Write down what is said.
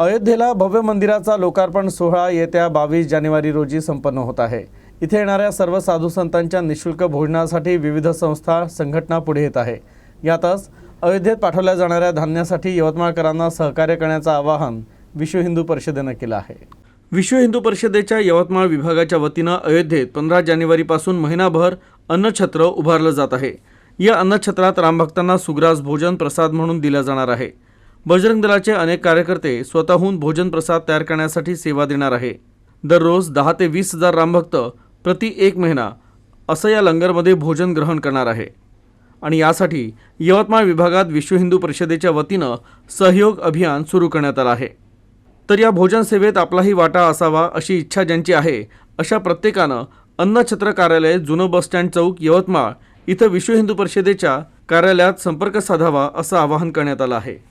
अयोध्येला भव्य मंदिराचा लोकार्पण सोहळा येत्या बावीस जानेवारी रोजी संपन्न होत आहे. इथे येणाऱ्या सर्व साधू संतांच्या निशुल्क भोजनासाठी विविध संस्था संघटना पुढे येत आहे. यातच अयोध्येत पाठवल्या जाणाऱ्या धान्यासाठी यवतमाळकरांना सहकार्य करण्याचं आवाहन विश्व हिंदू परिषदेनं केलं आहे. विश्व हिंदू परिषदेच्या यवतमाळ विभागाच्या वतीनं अयोध्येत पंधरा जानेवारीपासून महिनाभर अन्नछत्र उभारलं जात आहे. या अन्नछत्रात रामभक्तांना सुग्रास भोजन प्रसाद म्हणून दिला जाणार आहे. बजरंग दलाचे अनेक कार्यकर्ते स्वतःहून भोजन प्रसाद तयार करण्यासाठी सेवा देणार आहे. दररोज दहा ते वीस हजार रामभक्त प्रति एक महिना असं या लंगरमध्ये भोजन ग्रहण करणार आहे. आणि यासाठी यवतमाळ विभागात विश्व हिंदू परिषदेच्या वतीनं सहयोग अभियान सुरू करण्यात आलं आहे. तर या भोजन सेवेत आपलाही वाटा असावा अशी इच्छा ज्यांची आहे अशा प्रत्येकानं अन्नछत्र कार्यालय जुनं बसस्टँड चौक यवतमाळ इथं विश्व हिंदू परिषदेच्या कार्यालयात संपर्क साधावा असं आवाहन करण्यात आलं आहे.